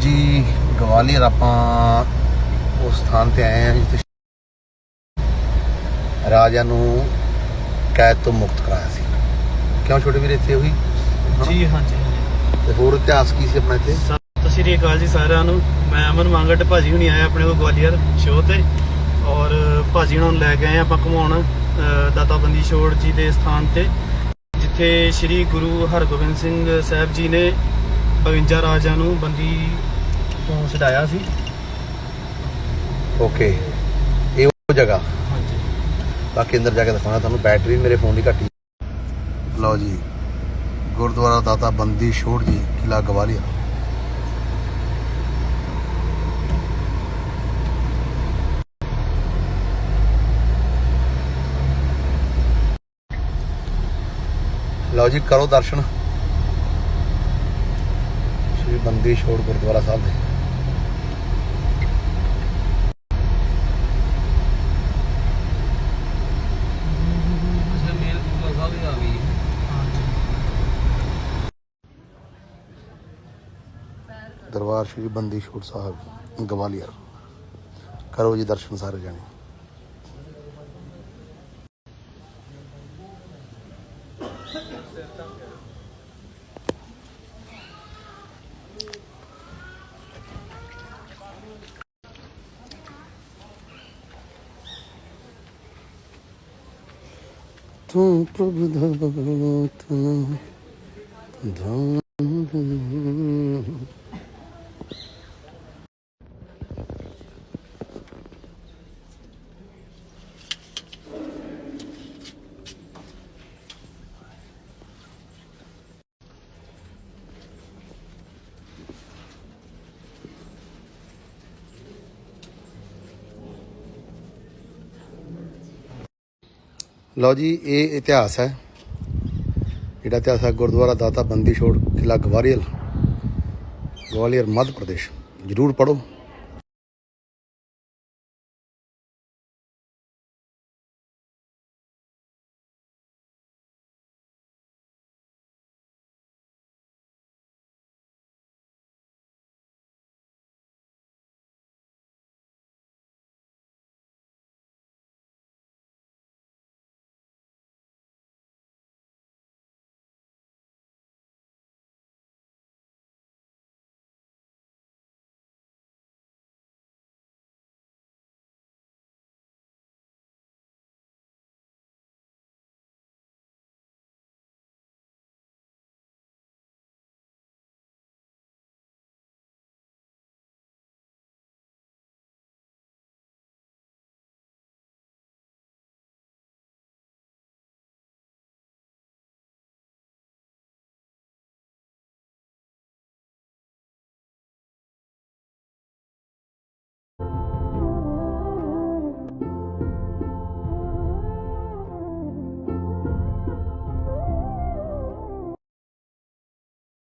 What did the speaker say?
ਜੀ ਗਵਾਲੀਅਰ ਆਪਾਂ ਉਸ ਸਥਾਨ ਤੇ ਆਏ ਹਾਂ ਜਿੱਥੇ ਰਾਜਾ ਨੂੰ ਕੈਦ ਤੋਂ ਮੁਕਤ ਕਰਾਇਆ ਸੀ। ਕਿਉਂ ਛੋਟੇ ਵੀਰੇ ਇੱਥੇ ਹੋਈ ਜੀ ਹਾਂਜੀ ਤੇ ਹੋਰ ਇਤਿਹਾਸ ਕੀ ਸੀ ਆਪਣਾ ਇੱਥੇ? ਸਤਿ ਸ਼੍ਰੀ ਅਕਾਲ ਜੀ ਸਾਰਿਆਂ ਨੂੰ। ਮੈਂ ਅਮਨ ਮੰਗਟ ਭਾਜੀ ਹੁਣੀ ਆਏ ਆਪਣੇ ਕੋਲ ਗਵਾਲੀਅਰ ਸ਼ੋਅ ਤੇ। ਔਰ ਭਾਜੀ ਨੂੰ ਲੈ ਕੇ ਆਏ ਆਪਾਂ ਘੁਮਾਉਣ ਅ, ਦਾਤਾ ਬੰਦੀ ਛੋੜ ਜੀ ਦੇ ਸਥਾਨ ਤੇ। ਜਿੱਥੇ ਸ੍ਰੀ ਗੁਰੂ ਹਰਗੋਬਿੰਦ ਸਿੰਘ ਸਾਹਿਬ ਜੀ ਨੇ 52 ਰਾਜਿਆਂ ਨੂੰ ਬੰਦੀ ਤੋਂ ਛਡਾਇਆ ਸੀ। ਓਕੇ ਇਹ ਉਹ ਜਗ੍ਹਾ। ਹਾਂਜੀ। ਬਾਕੀ ਅੰਦਰ ਜਾ ਕੇ ਦਿਖਾਉਣਾ ਤੁਹਾਨੂੰ ਬੈਟਰੀ ਮੇਰੇ ਫੋਨ ਦੀ ਘੱਟੀ ਲਓ ਜੀ ਗੁਰਦੁਆਰਾ ਦਾਤਾ ਬੰਦੀ ਛੋੜ ਜੀ ਕਿਲਾ ਗਵਾਲੀਅਰ। ਲਓ ਜੀ ਕਰੋ ਦਰਸ਼ਨ। ਸ਼੍ਰੀ ਬੰਦੀ ਛੋੜ ਗੁਰਦੁਆਰਾ ਸਾਹਿਬ ਦੇ। ਦਰਬਾਰ ਸ਼੍ਰੀ ਬੰਦੀ ਛੋੜ ਸਾਹਿਬ, ਗਵਾਲੀਅਰ। ਕਰੋ ਜੀ ਦਰਸ਼ਨ ਸਾਰੇ ਜਾਣੇ। ਤੂੰ ਪ੍ਰਭੂ ਦਾਤਾ ਦਾਨ ਲਓ ਜੀ, ਇਹ ਇਤਿਹਾਸ ਹੈ। ਜਿਹੜਾ ਇਤਿਹਾਸ ਹੈ, ਗੁਰਦੁਆਰਾ ਦਾਤਾ ਬੰਦੀ ਛੋੜ ਕਿਲਾ ਗਵਾਲੀਅਰ। ਗਵਾਲੀਅਰ, ਮੱਧ ਪ੍ਰਦੇਸ਼। ਜਰੂਰ ਪੜੋ